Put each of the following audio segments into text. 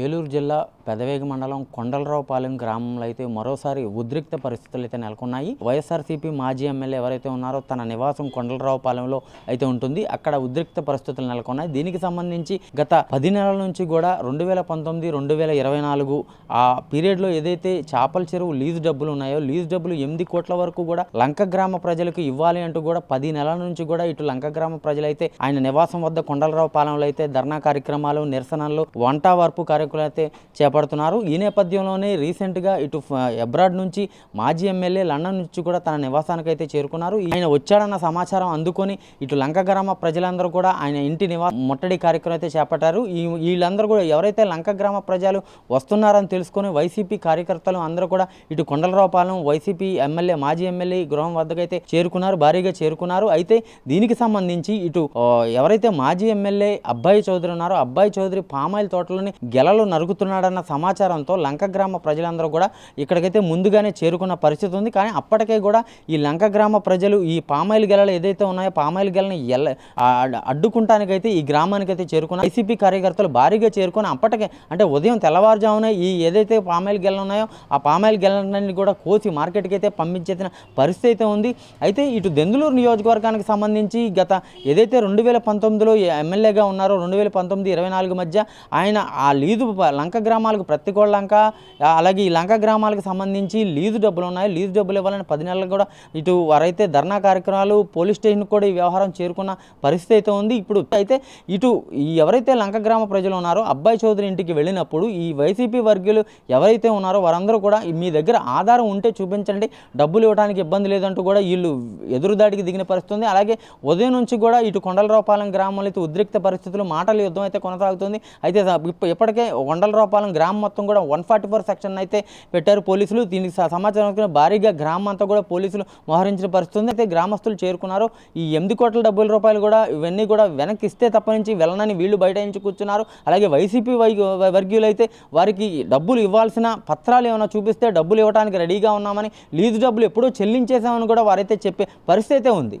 ఏలూరు జిల్లా పెదవేగి మండలం కొండలరావుపాలెం గ్రామంలో అయితే మరోసారి ఉద్రిక్త పరిస్థితులు అయితే నెలకొన్నాయి. వైఎస్ఆర్సీపీ మాజీ ఎమ్మెల్యే ఎవరైతే ఉన్నారో తన నివాసం కొండలరావుపాలెంలో అయితే ఉంటుంది. అక్కడ ఉద్రిక్త పరిస్థితులు నెలకొన్నాయి. దీనికి సంబంధించి గత పది నెలల నుంచి కూడా రెండు వేల పంతొమ్మిది రెండు వేల ఇరవై నాలుగు ఆ పీరియడ్లో ఏదైతే చేపల చెరువు లీజు డబ్బులు ఉన్నాయో లీజు డబ్బులు ఎనిమిది కోట్ల వరకు కూడా లంక గ్రామ ప్రజలకు ఇవ్వాలి అంటూ కూడా పది నెలల నుంచి కూడా ఇటు లంక గ్రామ ప్రజలైతే ఆయన నివాసం వద్ద కొండలరావుపాలెంలో అయితే ధర్నా కార్యక్రమాలు నిరసనలు వంట వార్పు అయితే చేపడుతున్నారు. ఈ నేపథ్యంలోనే రీసెంట్గా ఇటు అబ్రాడ్ నుంచి మాజీ ఎమ్మెల్యే లండన్ నుంచి కూడా తన నివాసానికి అయితే చేరుకున్నారు ఆయన వచ్చాడన్న సమాచారం అందుకొని ఇటు లంక గ్రామ ప్రజలందరూ కూడా ఆయన ఇంటి నివా ముట్టడి కార్యక్రమం అయితే చేపట్టారు. ఈ వీళ్ళందరూ కూడా ఎవరైతే లంక గ్రామ ప్రజలు వస్తున్నారని తెలుసుకొని వైసీపీ కార్యకర్తలు అందరూ కూడా ఇటు కొండలరావుపాలెం వైసీపీ ఎమ్మెల్యే మాజీ ఎమ్మెల్యే గృహం వద్దకైతే చేరుకున్నారు భారీగా చేరుకున్నారు. అయితే దీనికి సంబంధించి ఇటు ఎవరైతే మాజీ ఎమ్మెల్యే అబ్బాయి చౌదరి ఉన్నారో అబ్బాయి చౌదరి పామాయిల్ తోటలోని గెలలు నరుగుతున్నాడన్న సమాచారంతో లంక గ్రామ ప్రజలందరూ కూడా ఇక్కడికైతే ముందుగానే చేరుకున్న పరిస్థితి ఉంది. కానీ అప్పటికే కూడా ఈ లంక గ్రామ ప్రజలు ఈ పామాయిల్ గెలలు ఏదైతే ఉన్నాయో పామాయిల్ గెలని ఎల్ల అడ్డుకుంటానికైతే ఈ గ్రామానికైతే చేరుకున్న ఐసీపీ కార్యకర్తలు భారీగా చేరుకుని అప్పటికే అంటే ఉదయం తెల్లవారుజామున ఈ ఏదైతే పామాయిల్ గెలలు ఉన్నాయో ఆ పామాయిల్ గెలలన్నీ కూడా కోసి మార్కెట్కి అయితే పంపించేసిన పరిస్థితి అయితే ఉంది. అయితే ఇటు దెందులూరు నియోజకవర్గానికి సంబంధించి గత ఏదైతే రెండు వేల పంతొమ్మిదిలో ఎమ్మెల్యేగా ఉన్నారో రెండు వేల పంతొమ్మిది ఇరవై నాలుగు మధ్య ఆయన ఆ లీజు లంక గ్రామాలకు ప్రతికోళ్ళ లంక అలాగే ఈ లంక గ్రామాలకు సంబంధించి లీజు డబ్బులు ఉన్నాయి. లీజు డబ్బులు ఇవ్వాలని పది నెలలు కూడా ఇటు వారైతే ధర్నా కార్యక్రమాలు పోలీస్ స్టేషన్కి కూడా ఈ వ్యవహారం చేరుకున్న పరిస్థితి అయితే ఉంది. ఇప్పుడు అయితే ఇటు ఎవరైతే లంక గ్రామ ప్రజలు ఉన్నారో అబ్బాయి చౌదరి ఇంటికి వెళ్ళినప్పుడు ఈ వైసీపీ వర్గీయులు ఎవరైతే ఉన్నారో వారందరూ కూడా మీ దగ్గర ఆధారం ఉంటే చూపించండి. డబ్బులు ఇవ్వడానికి ఇబ్బంది లేదంటూ కూడా వీళ్ళు ఎదురుదాడికి దిగిన పరిస్థితి ఉంది. అలాగే ఉదయం నుంచి కూడా ఇటు కొండలరావుపాలెం గ్రామంలో అయితే ఉద్రిక్త పరిస్థితులు మాటల యుద్ధం అయితే కొనసాగుతుంది. అయితే ఇప్పటికే కొండలరావుపాలెం గ్రామం మొత్తం కూడా వన్ ఫార్టీ ఫోర్ సెక్షన్ అయితే పెట్టారు పోలీసులు. దీనికి స- సమాచారం భారీగా గ్రామం అంతా కూడా పోలీసులు మోహరించిన పరిస్థితి అయితే గ్రామస్తులు చేరుకున్నారు. ఈ ఎనిమిది కోట్ల డబ్బుల రూపాయలు కూడా ఇవన్నీ కూడా వెనక్కి ఇస్తే తప్ప నుంచి వెళ్ళనని వీళ్ళు బయటరించి కూర్చున్నారు. అలాగే వైసీపీ వై వర్గీయులు అయితే వారికి డబ్బులు ఇవ్వాల్సిన పత్రాలు ఏమైనా చూపిస్తే డబ్బులు ఇవ్వడానికి రెడీగా ఉన్నామని లీజు డబ్బులు ఎప్పుడో చెల్లించేసామని కూడా వారైతే చెప్పే పరిస్థితి అయితే ఉంది.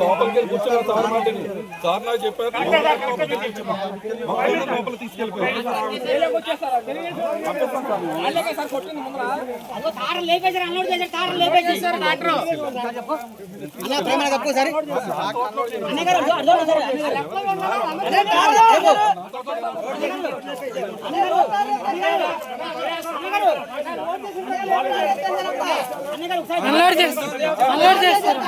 లోపలికి వెళ్ళి కూర్చోలేదు సార్ మాటని సార్ నాకు చెప్పారు లోపలికి వెళ్ళి కూర్చోమని. మా వాళ్ళు లోపలికి తీసుకెళ్ళిపోయారు తారం లేపేసారు అన్లోడ్ చేశారు తారం లేపేసేసారు డాక్టర్ అన్న ప్రేమ తప్పు సరే అన్న అన్లోడ్ చేస్తారు. అన్లోడ్ చేస్తారు.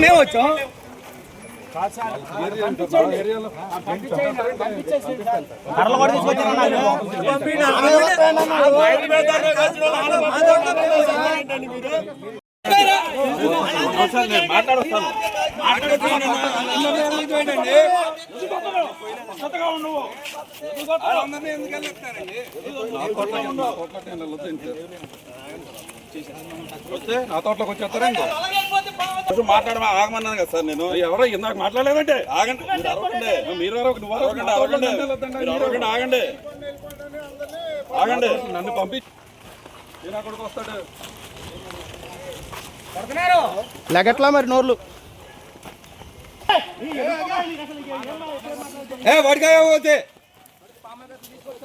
మేము వచ్చాం. మాట్లాడొస్తాను వస్తే నా తోటలోకి వచ్చేస్తారా ఇంకో. మాట్లాడమా ఆగమన్నాను కదా సార్ నేను. ఎవరో ఇందాక మాట్లాడలేదంటే. ఆగండి మీరు అరవకండి. మీరు అరవకండి నువ్వు అరవకండి అరవకండి మీరు అరవకండి ఆగండి. ఆగండి. నన్ను పంపి నేను అక్కడికి వస్తాడు? లెగట్లా మరి నోర్లు. ఏ వాడికాయ పోతే